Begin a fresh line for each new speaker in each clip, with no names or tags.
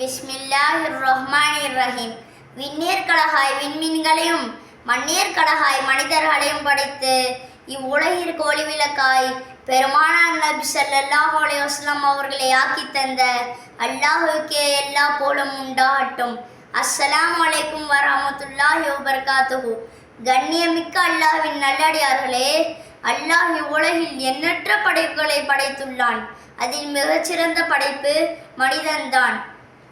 பிஸ்மில்லாஹிர் ரஹ்மானிர் ரஹீம் விண்ணீர் கடகாய் விண்மீன்களையும் மண்ணீர் கடகாய் மனிதர்களையும் படைத்து இவ்வுலகிற்கு ஒளிவிளக்காய் பெருமானார் நபி சல்லாஹ் அலைஹி வஸல்லம் அவர்களை ஆக்கி தந்த அல்லாஹுக்கே எல்லா போலும் உண்டாகட்டும். அஸ்ஸலாம் வலைக்கும் வரமத்துல்லாஹி வபரகாத்துஹு. கண்ணியமிக்க அல்லாஹ்வின் நல்லடியார்களே அல்லாஹ் இவ்வுலகில் எண்ணற்ற படைப்புகளை படைத்துள்ளான். அதில் மிகச்சிறந்த படைப்பு மனிதன்தான்.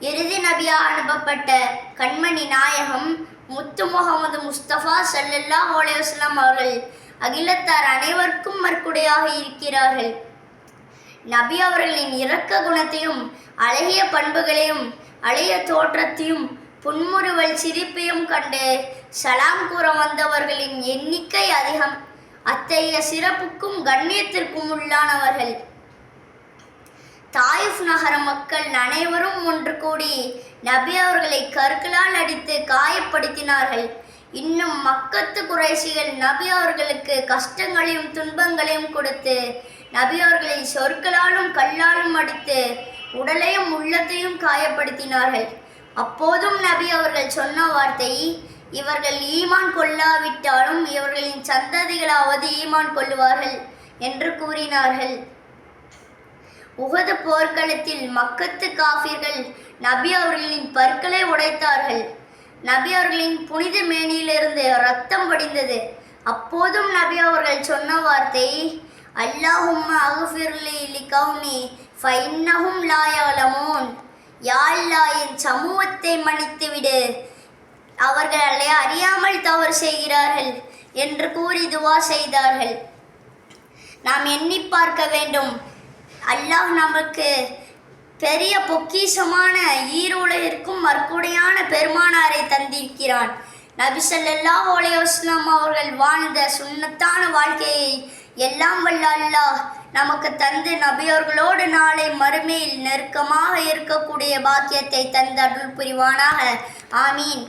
இறுதி நபியாக அனுப்பப்பட்ட கண்மணி நாயகம் முத்து முகமது முஸ்தபா சல்லல்லா ஹோலேஸ்லாம் அவர்கள் அகிலத்தார் அனைவருக்கும் மற்குடையாக இருக்கிறார்கள். நபி அவர்களின் இரக்க குணத்தையும் அழகிய பண்புகளையும் அழகிய தோற்றத்தையும் புன்முறுவல் சிரிப்பையும் கண்டு சலாம் கூற வந்தவர்களின் எண்ணிக்கை அதிகம். அத்தகைய சிறப்புக்கும் கண்ணியத்திற்கும் உள்ளானவர்கள். நகர மக்கள் அனைவரும் ஒன்று கூடி நபி அவர்களை கற்களால் அடித்து காயப்படுத்தினார்கள். இன்னும் மக்கத்து குறைசிகள் நபி அவர்களுக்கு கஷ்டங்களையும் துன்பங்களையும் கொடுத்து நபி அவர்களை சொற்களாலும் கல்லாலும் அடித்து உடலையும் உள்ளத்தையும் காயப்படுத்தினார்கள். அப்போதும் நபி அவர்கள் சொன்ன வார்த்தை இவர்கள் ஈமான் கொள்ளாவிட்டாலும் இவர்களின் சந்ததிகளாவது ஈமான் கொள்ளுவார்கள் என்று கூறினார்கள். உகது போர்க்களத்தில் மக்கத்து காஃபிர்கள் நபி அவர்களின் பற்களை உடைத்தார்கள். நபி அவர்களின் புனித மேனியிலிருந்து ரத்தம் வடிந்தது. அப்போதும் நபி அவர்கள் சொன்ன வார்த்தை அல்லாஹும் அகுஃபிர்லி லிகௌமி ஃபைன்னஹும் லாயாலமோன் யாழ்லா என் சமூகத்தை மன்னித்து விடு அவர்களை அறியாமல் தவறு செய்கிறார்கள் என்று கூறி துவா செய்தார்கள். நாம் எண்ணி பார்க்க வேண்டும். அல்லாஹ் நமக்கு பெரிய பொக்கிஷமான ஈருலகிற்கும் மற்குடையான பெருமானாரை தந்திருக்கிறான். நபிசல்லா ஸல்லல்லாஹு அவர்கள் வாழ்ந்த சுண்ணத்தான வாழ்க்கையை எல்லாம் வல்ல அல்லாஹ் நமக்கு தந்து நபியோர்களோடு நாளை மறுமையில் நெருக்கமாக இருக்கக்கூடிய பாக்கியத்தை தந்து அருள் புரிவானாக. ஆமீன்.